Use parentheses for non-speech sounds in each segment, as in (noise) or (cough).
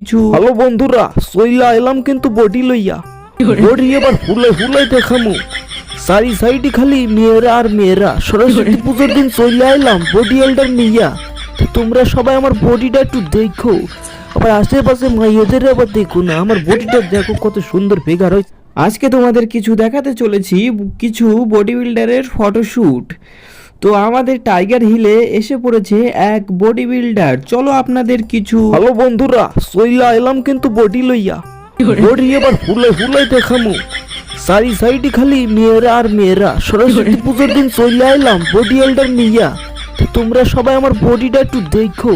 কিছু। হ্যালো বন্ধুরা, সইলা এলাম কিন্তু বডি লইয়া। বডি এবার ফুলে ফুলে দেখামু। সারি সাইডে খালি মেয়েরা আর মেয়েরা। সরস্বতী পুজোর দিন চলে এলাম, বডি এল্ডার নিয়া। তোমরা সবাই আমার বডিটা একটু দেখো। আবার আশেপাশে মাইয়াদের আবার দেখো না, আমার বডিটা দেখো কত সুন্দর ফিগার হয়েছে। আজকে তোমাদের কিছু দেখাতে চলেছি, কিছু বডি বিল্ডারের ফটোশ্যুট তো আমাদের টাইগার হিলে এসে পড়েছে এক বডি বিল্ডার চলো আপনাদের কিছু হ্যালো বন্ধুরা সইলা এলাম কিন্তু বডি লইয়া। বডি এবার ফুলে ফুলে দেখামু। সারি সাইডে খালি মেয়েরা আর মেয়েরা। সরস্বতী পুজোর দিন চলে এলাম বডি এল্ডার নিয়া। তো তোমরা সবাই আমার বডিটা একটু দেখো।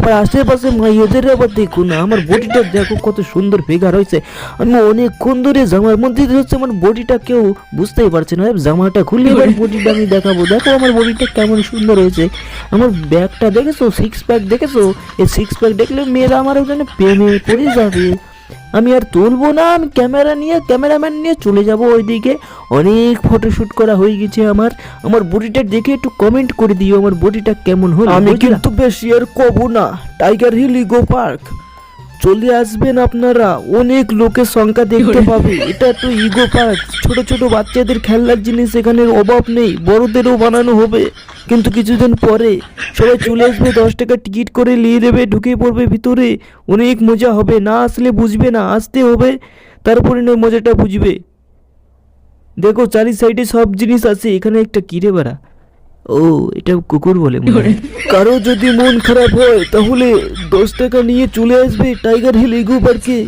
আবার আশেপাশে মাইয়াদের আবার দেখুন, আমার বডিটা দেখো কত সুন্দর ফিগার হয়েছে। আমি অনেকক্ষণ ধরে জামার মধ্যে হচ্ছে আমার বডিটা কেউ বুঝতেই পারছে না। জামাটা খুলে এবার বডিটা আমি দেখাবো। দেখো আমার বডিটা কেমন সুন্দর হয়েছে। আমার ব্যাগটা দেখেছ? সিক্স প্যাক দেখেছ? এই সিক্স প্যাক দেখলে মেয়েরা আমার ওখানে প্রেমে পড়ে যাবে। আমি আর তুলবো না আমি ক্যামেরা নিয়ে ক্যামেরাম্যান নিয়ে চলে যাব ওইদিকে। অনেক ফটোশ্যুট করা হয়ে গেছে আমার। আমার বডিটা দেখে একটু কমেন্ট করে দিও আমার বডিটা কেমন হলো আমি কিন্তু বেশি আর কব না। টাইগার হিল ইগো পার্ক চলে আসবেন আপনারা। অনেক লোকের সংখ্যা দেখতে পাবে। এটা তো ইগো পার্ক ছোট ছোট বাচ্চাদের খেলনার জিনিস এখানে অভাব নেই। বড়দেরও বানানো হবে। কিন্তু কিছুদিন পরে সবাই চলে আসবে দশ টাকা টিকিট করে নিয়ে দেবে ঢুকে পড়বে ভিতরে। অনেক মজা হবে। না আসলে বুঝবে না আসতে হবে। তারপরে নয় মজাটা বুঝবে। দেখো চারি সাইডে সব জিনিস আছে। এখানে একটা কিরে বেড়া। ও, এটা কুকুর বলে মনে। কারও যদি মন খারাপ হয়, তাহলে দশ টাকা নিয়ে চলে আসবে টাইগার হিল ইগো পার্কে।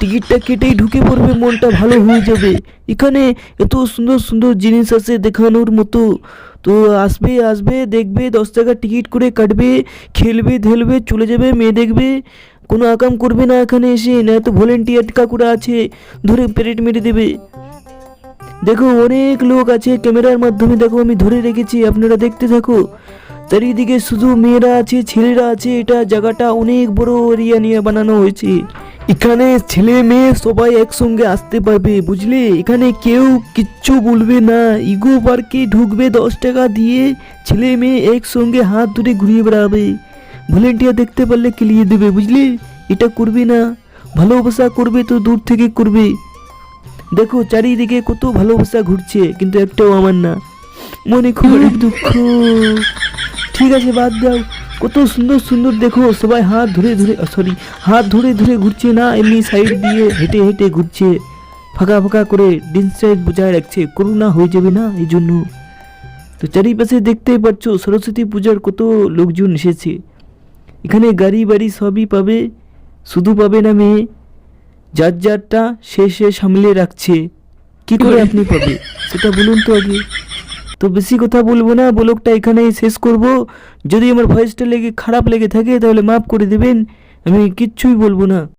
টিকিটটা কেটেই ঢুকে পড়বে, মনটা ভালো হয়ে যাবে। এখানে এত সুন্দর সুন্দর জিনিস আছে দেখানোর মতো। তো আসবে আসবে, দেখবে, দশ টাকা টিকিট করে কাটবে, খেলবে, ধেলবে, চলে যাবে, মেয়ে দেখবে। কোনো আকাম করবে না এখানে এসে, না তো ভলেন্টিয়ার কাকুরা আছে, ধরে পেরেড মেরে দেবে। দেখো অনেক লোক আছে, ক্যামেরার মাধ্যমে দেখো আমি ধরে রেখেছি, আপনারা দেখতে থাকো। চারিদিকে শুধু মেয়েরা আছে, ছেলেরা আছে, এটা জায়গাটা অনেক বড় এরিয়া নিয়ে বানানো হয়েছে। এখানে ছেলে মেয়ে সবাই একসঙ্গে আসতে পারবে, বুঝলে? এখানে কেউ কিচ্ছু বলবে না। ইগো পার্কে ঢুকবে দশ টাকা দিয়ে, ছেলে মেয়ে একসঙ্গে হাত ধরে ঘুরিয়ে বেড়াবে। ভলেন্টিয়ার দেখতে পারলে কিলিয়ে দেবে, বুঝলে? এটা করবে না। ভালোবাসা করবে তো দূর থেকে করবে। দেখো, চারিদিকে কত ভালোবাসা ঘুরছে, কিন্তু একটাও আমার না। মনে খুব দুঃখ। ঠিক আছে, বাদ দাও। কত সুন্দর সুন্দর দেখো, সবাই হাত ধরে ধরে সরি হাত ধরে ধরে ঘুরছে না, এমনি সাইড দিয়ে হেঁটে হেঁটে ঘুরছে। ফাঁকা ফাঁকা করে ডিস্টেন্স বজায় রাখছে করোনা হয়ে যাবে না এই জন্য তো চারিপাশে দেখতেই পাচ্ছ, সরস্বতী পূজার কত লোকজন এসেছে। এখানে গাড়ি বাড়ি সবই পাবে, শুধু পাবে না মেয়ে। যার যারটা সে সে সামলে রাখছে। কি করে (laughs) আপনি পাবে সেটা বলুন তো আগে। তো বেশি কথা বলব না ব্লগটা এখানেই শেষ করব। যদি আমার ভয়েসটা লেগে খারাপ লেগে থাকে তাহলে মাফ করে দেবেন। আমি কিচ্ছুই বলব না।